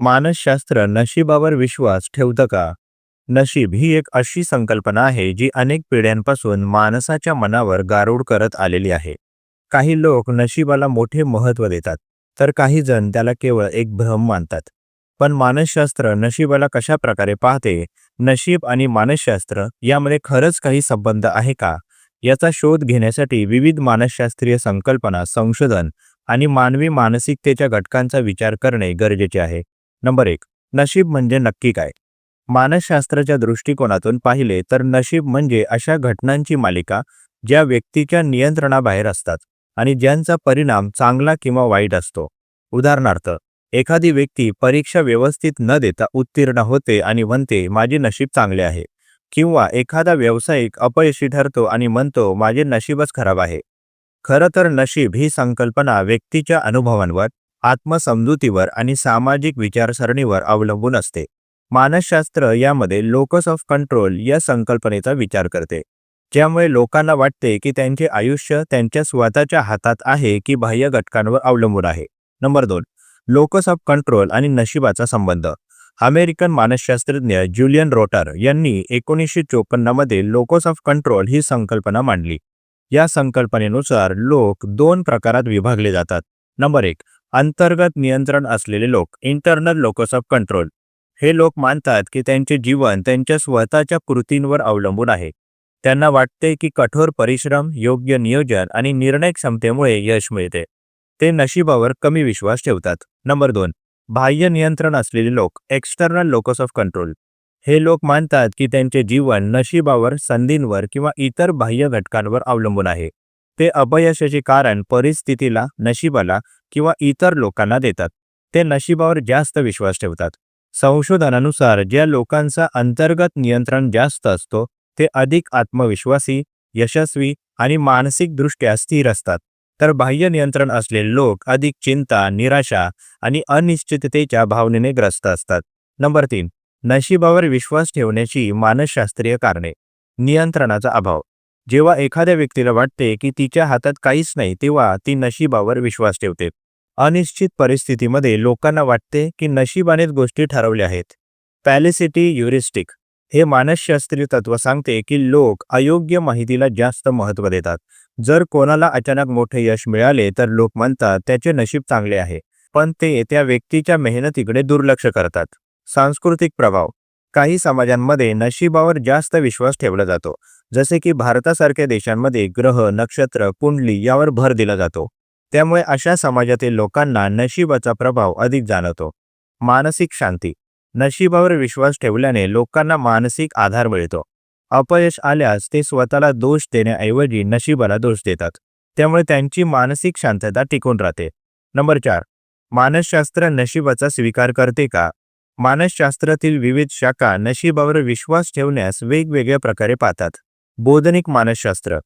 मानसशास्त्र नशिबावर विश्वास ठेवतं का? नशीब ही एक अशी संकल्पना आहे जी अनेक पिढ्यांपासून माणसाच्या मनावर गारूड करत आलेली आहे. काही लोक नशिबाला मोठे महत्त्व देतात तर काही जण त्याला केवळ एक भ्रम मानतात. पण मानसशास्त्र नशिबाला कशा प्रकारे पाहते? नशीब आणि मानसशास्त्र यामध्ये खरंच काही संबंध आहे का? याचा शोध घेण्यासाठी विविध मानसशास्त्रीय संकल्पना संशोधन आणि मानवी मानसिकतेच्या घटकांचा विचार करणे गरजेचे आहे. नंबर एक नशीब म्हणजे नक्की काय? मानसशास्त्राच्या दृष्टिकोनातून पाहिले तर नशीब म्हणजे अशा घटनांची मालिका ज्या व्यक्तीच्या नियंत्रणाबाहेर असतात आणि ज्यांचा परिणाम चांगला किंवा वाईट असतो. उदाहरणार्थ एखादी व्यक्ती परीक्षा व्यवस्थित न देता उत्तीर्ण होते आणि म्हणते माझे नशीब चांगले आहे. किंवा एखादा व्यावसायिक अपयशी ठरतो आणि म्हणतो माझे नशीबच खराब आहे. खरं तर नशीब ही संकल्पना व्यक्तीच्या अनुभवांवर आत्मसमजुतीवर आणि सामाजिक विचारसरणीवर अवलंबून असते. मानसशास्त्र यामध्ये लोकस ऑफ कंट्रोल या संकल्पनेचा विचार करते. ज्यामुळे लोकांना वाटते की त्यांचे आयुष्य त्यांच्या स्वतःच्या हातात आहे की बाह्य घटकांवर अवलंबून आहे. नंबर दोन लोकस ऑफ कंट्रोल आणि नशिबाचा संबंध. अमेरिकन मानसशास्त्रज्ञ ज्युलियन रोटर यांनी एकोणीसशे चोपन्नमध्ये लोकस ऑफ कंट्रोल ही संकल्पना मांडली. या संकल्पनेनुसार लोक दोन प्रकारात विभागले जातात. नंबर एक अंतर्गत नियंत्रण असलेले लोक इंटरनल लोकस ऑफ कंट्रोल हे लोक मानतात की त्यांचे जीवन त्यांच्या स्वतःच्या कृतींवर अवलंबून आहे. त्यांना वाटते की कठोर परिश्रम योग्य नियोजन आणि निर्णय क्षमतेमुळे यश मिळते. ते नशिबावर कमी विश्वास ठेवतात. नंबर दोन. बाह्य नियंत्रण असलेले लोक एक्स्टर्नल लोकस ऑफ कंट्रोल हे लोक मानतात की त्यांचे जीवन नशिबावर संधींवर किंवा इतर बाह्य घटकांवर अवलंबून आहे. ते अपयशाचे कारण परिस्थितीला नशिबाला किंवा इतर लोकांना देतात. ते नशिबावर जास्त विश्वास ठेवतात. संशोधनानुसार ज्या लोकांचा अंतर्गत नियंत्रण जास्त असतो ते अधिक आत्मविश्वासी यशस्वी आणि मानसिकदृष्ट्या स्थिर असतात. तर बाह्य नियंत्रण असलेले लोक अधिक चिंता निराशा आणि अनिश्चिततेच्या भावनेने ग्रस्त असतात. नंबर तीन नशिबावर विश्वास ठेवण्याची मानसशास्त्रीय कारणे. नियंत्रणाचा अभाव. जेव्हा एखाद्या व्यक्तीला वाटते की तिच्या हातात काहीच नाही तेव्हा ती नशिबावर विश्वास ठेवते. अनिश्चित परिस्थितीमध्ये लोकांना वाटते की नशिबानेच गोष्टी ठरवल्या आहेत. पॅलिसिटी युरिस्टिक हे मानसशास्त्रीय तत्व सांगते की लोक अयोग्य माहितीला जास्त महत्त्व देतात. जर कोणाला अचानक मोठे यश मिळाले तर लोक म्हणतात त्याचे नशीब चांगले आहे. पण ते त्या व्यक्तीच्या मेहनतीकडे दुर्लक्ष करतात. सांस्कृतिक प्रभाव काही समाजांमध्ये नशिबावर जास्त विश्वास ठेवला जातो जसे की भारतासारख्या देशांमध्ये ग्रह नक्षत्र कुंडली यावर भर दिला जातो. त्यामुळे अशा समाजातील लोकांना नशिबाचा प्रभाव अधिक जाणवतो. मानसिक शांती. नशिबावर विश्वास ठेवल्याने लोकांना मानसिक आधार मिळतो. अपयश आल्यास ते स्वतःला दोष देण्याऐवजी नशिबाला दोष देतात. त्यामुळे त्यांची मानसिक शांतता टिकून राहते. नंबर चार. मानसशास्त्र नशिबाचा स्वीकार करते का? मानसशास्त्रातील विविध शाखा नशिबावर विश्वास ठेवण्यास वेगवेगळ्या प्रकारे पाहतात. बोधनिक मानसशास्त्र.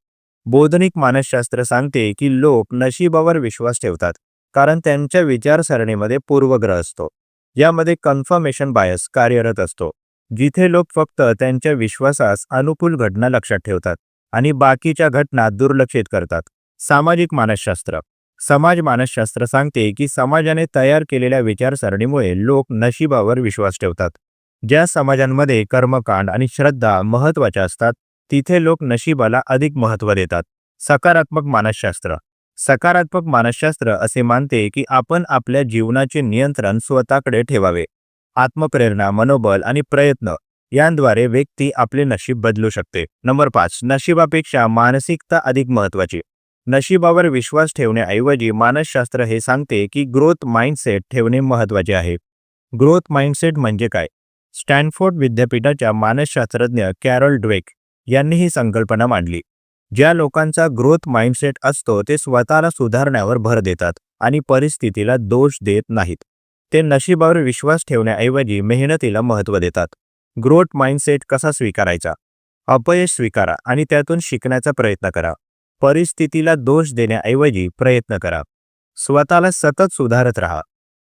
बोधनिक मानसशास्त्र सांगते की लोक नशिबावर विश्वास ठेवतात कारण त्यांच्या विचारसरणीमध्ये पूर्वग्रह असतो. यामध्ये कन्फर्मेशन बायस कार्यरत असतो जिथे लोक फक्त त्यांच्या विश्वासास अनुकूल घटना लक्षात ठेवतात आणि बाकीच्या घटना दुर्लक्षित करतात. सामाजिक मानसशास्त्र. समाज मानसशास्त्र सांगते की समाजाने तयार केलेल्या विचारसरणीमुळे लोक नशिबावर विश्वास ठेवतात. ज्या समाजांमध्ये कर्मकांड आणि श्रद्धा महत्त्वाच्या असतात तिथे लोक नशिबाला अधिक महत्त्व देतात. सकारात्मक मानसशास्त्र. सकारात्मक मानसशास्त्र असे मानते की आपण आपल्या जीवनाचे नियंत्रण स्वतःकडे ठेवावे. आत्मप्रेरणा मनोबल आणि प्रयत्न यांद्वारे व्यक्ती आपले नशीब बदलू शकते. नंबर पाच. नशिबापेक्षा मानसिकता अधिक महत्वाची नशिबावर विश्वास ठेवण्याऐवजी मानसशास्त्र हे सांगते की ग्रोथ माइंडसेट ठेवणे महत्त्वाचे आहे. ग्रोथ माइंडसेट म्हणजे काय? स्टॅनफोर्ड विद्यापीठाच्या मानसशास्त्रज्ञ कॅरल ड्वेक यांनी ही संकल्पना मांडली. ज्या लोकांचा ग्रोथ माइंडसेट असतो ते स्वतःला सुधारण्यावर भर देतात आणि परिस्थितीला दोष देत नाहीत. ते नशिबावर विश्वास ठेवण्याऐवजी मेहनतीला महत्त्व देतात. ग्रोथ माइंडसेट कसा स्वीकारायचा? अपयश स्वीकारा आणि त्यातून शिकण्याचा प्रयत्न करा. परिस्थितीला दोष देण्याऐवजी प्रयत्न करा. स्वतःला सतत सुधारत राहा.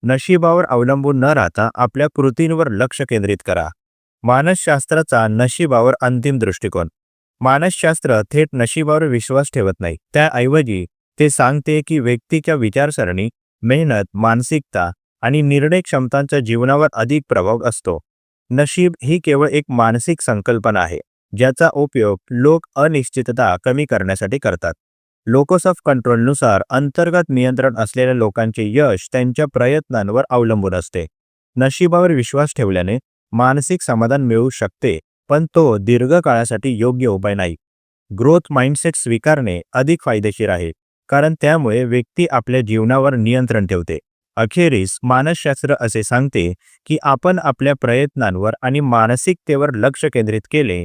नशिबावर अवलंबून न राहता आपल्या कृतींवर लक्ष केंद्रित करा. मानसशास्त्राचा नशिबावर अंतिम दृष्टिकोन. मानसशास्त्र थेट नशिबावर विश्वास ठेवत नाही. त्याऐवजी ते सांगते की व्यक्तीच्या विचारसरणी मेहनत मानसिकता आणि निर्णय क्षमतांच्या जीवनावर अधिक प्रभाव असतो. नशीब ही केवळ एक मानसिक संकल्पना आहे. ज्याचा उपयोग लोक अनिश्चितता कमी करण्यासाठी करतात. लोकोस ऑफ कंट्रोलनुसार अंतर्गत नियंत्रण असलेल्या लोकांचे यश त्यांच्या प्रयत्नांवर अवलंबून असते. नशिबावर विश्वास ठेवल्याने मानसिक समाधान मिळू शकते पण तो दीर्घकाळासाठी योग्य उपाय नाही. ग्रोथ माइंडसेट स्वीकारणे अधिक फायदेशीर आहे कारण त्यामुळे व्यक्ती आपल्या जीवनावर नियंत्रण ठेवते. अखेरीस मानसशास्त्र असे सांगते की आपण आपल्या प्रयत्नांवर आणि मानसिकतेवर लक्ष केंद्रित केले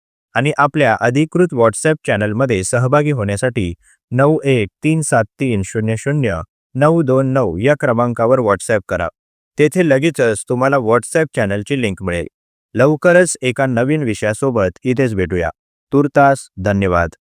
आणि आपल्या अधिकृत व्हॉट्सॲप चॅनलमध्ये सहभागी होण्यासाठी नऊ एक तीन सात तीन शून्य शून्य नऊ दोन नऊ या क्रमांकावर व्हॉट्सॲप करा. तेथे लगेचच तुम्हाला व्हॉट्सॲप चॅनलची लिंक मिळेल. लवकरच एका नवीन विषयासोबत इथेच भेटूया. तुर्तास धन्यवाद.